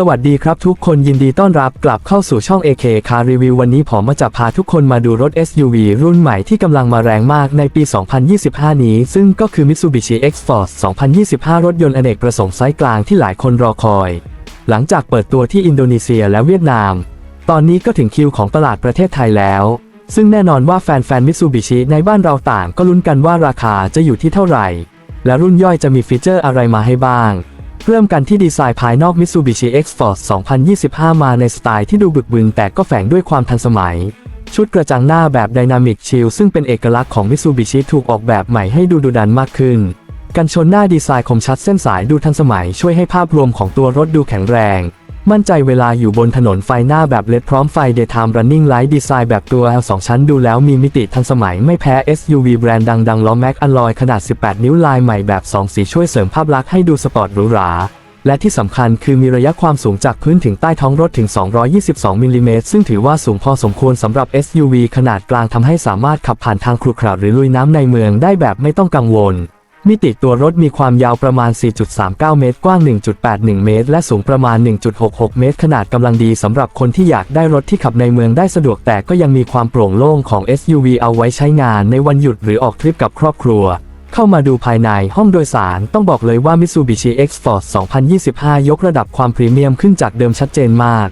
สวัสดีครับทุกคนยินดีต้อนรับกลับเข้าสู่ช่อง AK Car Review วันนี้ผมมาจะพาทุกคนมาดูรถ SUV รุ่นใหม่ที่กำลังมาแรงมากในปี 2025 นี้ ซึ่งก็คือ Mitsubishi X-Force 2025 รถยนต์อเนกประสงค์ไซส์กลางที่หลายคนรอคอย หลังจากเปิดตัวที่อินโดนีเซียและเวียดนาม ตอนนี้ก็ถึงคิวของตลาดประเทศไทยแล้ว ซึ่งแน่นอนว่าแฟนๆ Mitsubishi ในบ้านเราต่างก็ลุ้นกันว่าราคาจะอยู่ที่เท่าไหร่ และรุ่นย่อยจะมีฟีเจอร์อะไรมาให้บ้าง เริ่มกันที่ดีไซน์ภายนอก Mitsubishi X-Force 2025 มาในสไตล์ที่ดูบึกบึนแต่ก็แฝงด้วยความทันสมัย ชุดกระจังหน้าแบบ Dynamic Shield ซึ่งเป็นเอกลักษณ์ของ Mitsubishi ถูกออกแบบใหม่ให้ดูดุดันมากขึ้น กันชนหน้าดีไซน์คมชัดเส้นสายดูทันสมัยช่วยให้ภาพรวมของตัวรถดูแข็งแรง มั่นใจเวลาอยู่บนถนนไฟหน้าแบบเลดพร้อมไฟ Daytime Running Light ดีไซน์แบบตัว L 2ชั้นดูแล้วมีมิติทันสมัยไม่แพ้ SUV แบรนด์ดังๆล้อแม็กอลลอยขนาด 18 นิ้วลายใหม่แบบ 2 สีช่วยเสริมภาพลักษณ์ให้ดูสปอร์ตหรูหรา และที่สำคัญคือมีระยะความสูงจากพื้นถึงใต้ท้องรถถึง 222 มิลลิเมตรซึ่งถือว่าสูงพอสมควรสำหรับ SUV ขนาดกลางทำให้สามารถขับผ่านทางครุขระหรือลุยน้ำในเมืองได้แบบไม่ต้องกังวล มิติตัวรถมีความยาวประมาณ 4.39 เมตร กว้าง 1.81 เมตร และสูงประมาณ 1.66 เมตร ขนาดกำลังดีสำหรับคนที่อยากได้รถที่ขับในเมืองได้สะดวกแต่ก็ยังมีความโปร่งโล่งของ SUV เอาไว้ใช้งานในวันหยุดหรือออกทริปกับครอบครัว เข้ามาดูภายในห้องโดยสารต้องบอกเลยว่า Mitsubishi X-Force 2025 ยกระดับความพรีเมียมขึ้นจากเดิมชัดเจนมาก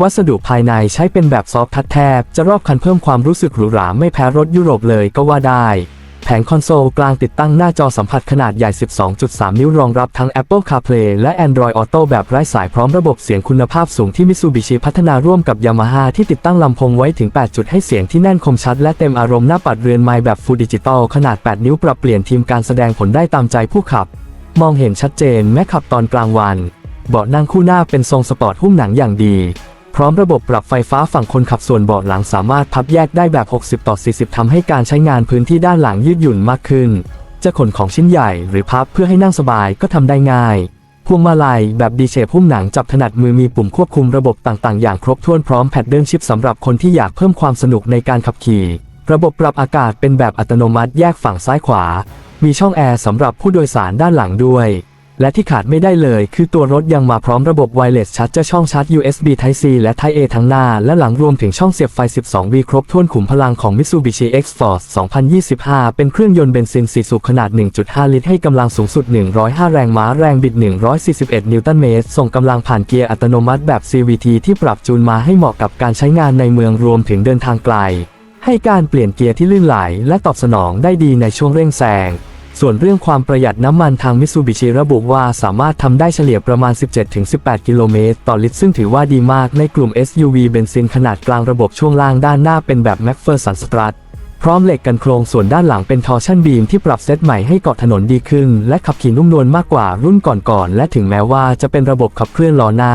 วัสดุภายในใช้เป็นแบบซอฟต์ทัชแทบ จะรอบคันเพิ่มความรู้สึกหรูหราไม่แพ้รถยุโรปเลยก็ว่าได้ ผงคอนโซลกลางติดตั้งหน้าจอสัมผัสขนาดใหญ่ 12.3 นิ้วรองรับทั้ง Apple CarPlay และ Android Auto แบบไร้สายพร้อมระบบเสียงคุณภาพสูงที่ Mitsubishi พัฒนาร่วมกับ Yamaha ที่ติดตั้งลำโพงไว้ถึง 8 จุดให้เสียงที่แน่นคมชัดและเต็มอารมณ์หน้าปัดเรือนไม้แบบ Full Digital ขนาด 8 นิ้วปรับเปลี่ยนทีมการแสดงผลได้ตามใจผู้ขับ มองเห็นชัดเจนแม้ขับตอนกลางวัน เบาะนั่งคู่หน้าเป็นทรงสปอร์ตหุ้มหนังอย่างดี ร้อมระบบปรับไฟฟ้าฝั่งคนขับส่วนเบาะหลังสามารถพับแยกได้แบบ 60 ต่อ 40ทำให้การใช้งานพื้นที่ด้านหลังยืดหยุ่นมากขึ้น จะขนของชิ้นใหญ่หรือพับเพื่อให้นั่งสบายก็ทำได้ง่าย พวงมาลัยแบบดีเชฟหุ้มหนังจับถนัดมือมีปุ่มควบคุมระบบต่างๆ อย่างครบถ้วนพร้อมแพดเดิลชิปสำหรับคนที่อยากเพิ่มความสนุกในการขับขี่ ระบบปรับอากาศเป็นแบบอัตโนมัติแยกฝั่งซ้ายขวา มีช่องแอร์สำหรับผู้โดยสารด้านหลังด้วย และที่ขาดไม่ได้เลยคือตัวรถยังมาพร้อมระบบไวเลสชาร์จช่องชาร์จ USB Type C และ Type A ทั้งหน้า และหลังรวมถึงช่องเสียบไฟ 12V ครบถ้วนขุมพลังของ Mitsubishi X-Force 2025 เป็นเครื่องยนต์เบนซิน 4 สูบขนาด 1.5 ลิตรให้กำลังสูงสุด 105 แรงม้าแรงบิด 141 นิวตันเมตร ส่งกำลังผ่านเกียร์อัตโนมัติแบบ CVT ที่ปรับจูนมาให้เหมาะกับการใช้งานในเมืองรวมถึงเดินทางไกล ให้การเปลี่ยนเกียร์ที่ลื่นไหลและตอบสนองได้ดีในช่วงเร่งแซง ส่วนเรื่องความประหยัดน้ำมันทางมิ t ซูบิชิระบุว่าสามารถทำได้เฉลี่ยประมาณ 17-18 กิโลเมตร ต่อลิตร ซึ่งถือว่าดีมากในกลุ่ม SUV เบนซินขนาดกลางระบบช่วงล่างด้านหน้าเป็นแบบ m c p h e r s o n Strut พร้อมเหล็กกันโครงส่วนด้านหลังเป็นทอร์ชันบีมที่ปรับเซตใหม่ให้เกาะถนนดีขึ้น และขับขี่นุ่มนวลมากกว่ารุ่นก่อนๆและถึงแม้ว่าจะเป็นระบบขับเคลื่อนล้อหน้า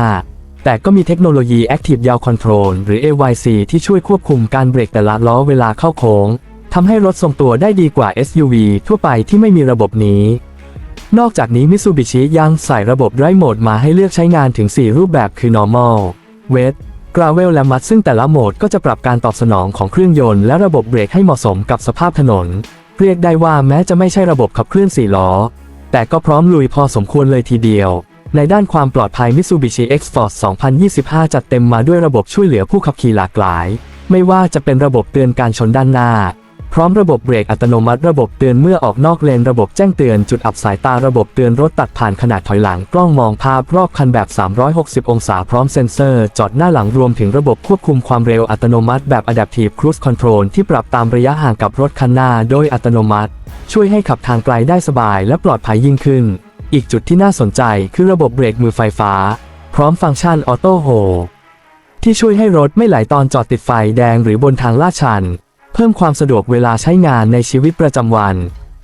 แต่ก็มีเทคโนโลยี Active Yaw Control หรือ AYC ที่ช่วยควบคุมการเบรกแต่ละล้อเวลาเข้าโค้ง ทำให้รถทรงตัวได้ดีกว่า SUV ทั่วไปที่ไม่มีระบบนี้ นอกจากนี้ Mitsubishi ยังใส่ระบบ Drive Mode มาให้เลือกใช้งานถึง 4 รูปแบบคือ Normal, Wet, Gravel และ Mud ซึ่งแต่ละโหมดก็จะปรับการตอบสนองของเครื่องยนต์และระบบเบรกให้เหมาะสมกับสภาพถนน เรียกได้ว่าแม้จะไม่ใช่ระบบขับเคลื่อน4ล้อ แต่ก็พร้อมลุยพอสมควรเลยทีเดียวในด้านความปลอดภัย Mitsubishi X-Force 2025 จัดเต็มมาด้วยระบบช่วยเหลือผู้ขับขี่หลากหลาย ไม่ว่าจะเป็นระบบเตือนการชนด้านหน้า พร้อมระบบเบรกอัตโนมัติระบบเตือนเมื่อออกนอกเลนระบบแจ้งเตือนจุดอับสายตาระบบเตือนรถตัดผ่านขนาดถอยหลังกล้องมองภาพรอบคันแบบ 360 องศาพร้อมเซ็นเซอร์ จอดหน้าหลังรวมถึงระบบควบคุมความเร็วอัตโนมัติแบบ Adaptive Cruise Control ที่ปรับตามระยะห่างกับรถคันหน้าโดยอัตโนมัติ ช่วยให้ขับทางไกลได้สบายและปลอดภัยยิ่งขึ้น อีกจุดที่น่าสนใจคือระบบเบรกมือไฟฟ้า พร้อมฟังก์ชันออโต้โฮที่ช่วยให้รถไม่ไหลตอนจอดติดไฟแดงหรือบนทางลาดชัน เพิ่มความสะดวกเวลาใช้งานในชีวิตประจำวัน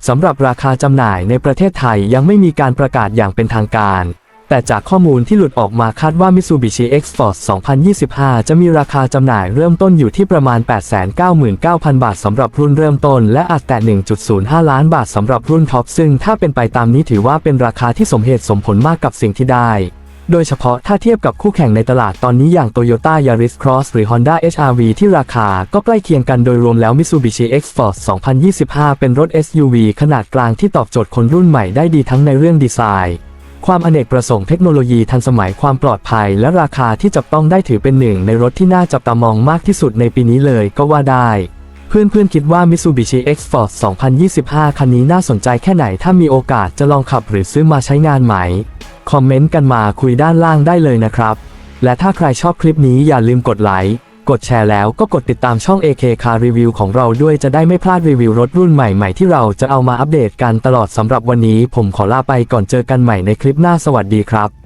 สำหรับราคาจำหน่ายในประเทศไทยยังไม่มีการประกาศอย่างเป็นทางการ แต่จากข้อมูลที่หลุดออกมาคาดว่า Mitsubishi X-Force 2025 จะมีราคาจำหน่ายเริ่มต้นอยู่ที่ประมาณ 899,000 บาทสำหรับรุ่นเริ่มต้น และอาจแต่ 1.05 ล้านบาทสำหรับรุ่นท็อปซึ่งถ้าเป็นไปตามนี้ถือว่าเป็นราคาที่สมเหตุสมผลมากกับสิ่งที่ได้ โดยเฉพาะถ้าเทียบกับคู่แข่งในตลาดตอนนี้อย่าง Toyota Yaris Cross หรือ Honda HR-V ที่ราคาก็ใกล้เคียงกันโดยรวมแล้ว Mitsubishi X-Force 2025 เป็นรถ SUV ขนาดกลางที่ตอบโจทย์คนรุ่นใหม่ได้ดีทั้งในเรื่องดีไซน์ความอเนกประสงค์เทคโนโลยีทันสมัยความปลอดภัยและราคาที่จับต้องได้ถือเป็นหนึ่งในรถที่น่าจับตามองมากที่สุดในปีนี้เลยก็ว่าได้ เพื่อนๆคิดว่า Mitsubishi X-Force 2025 คันนี้น่าสนใจแค่ไหนถ้ามีโอกาสจะลองขับหรือซื้อมาใช้งานไหม คอมเมนต์กันมาคุยด้านล่างได้เลยนะครับ และถ้าใครชอบคลิปนี้อย่าลืมกดไลค์ กดแชร์แล้วก็กดติดตามช่อง AK Car Review ของเราด้วยจะได้ไม่พลาดรีวิวรถรุ่นใหม่ๆ ที่เราจะเอามาอัปเดตกันตลอดสำหรับวันนี้ ผมขอลาไปก่อนเจอกันใหม่ในคลิปหน้าสวัสดีครับ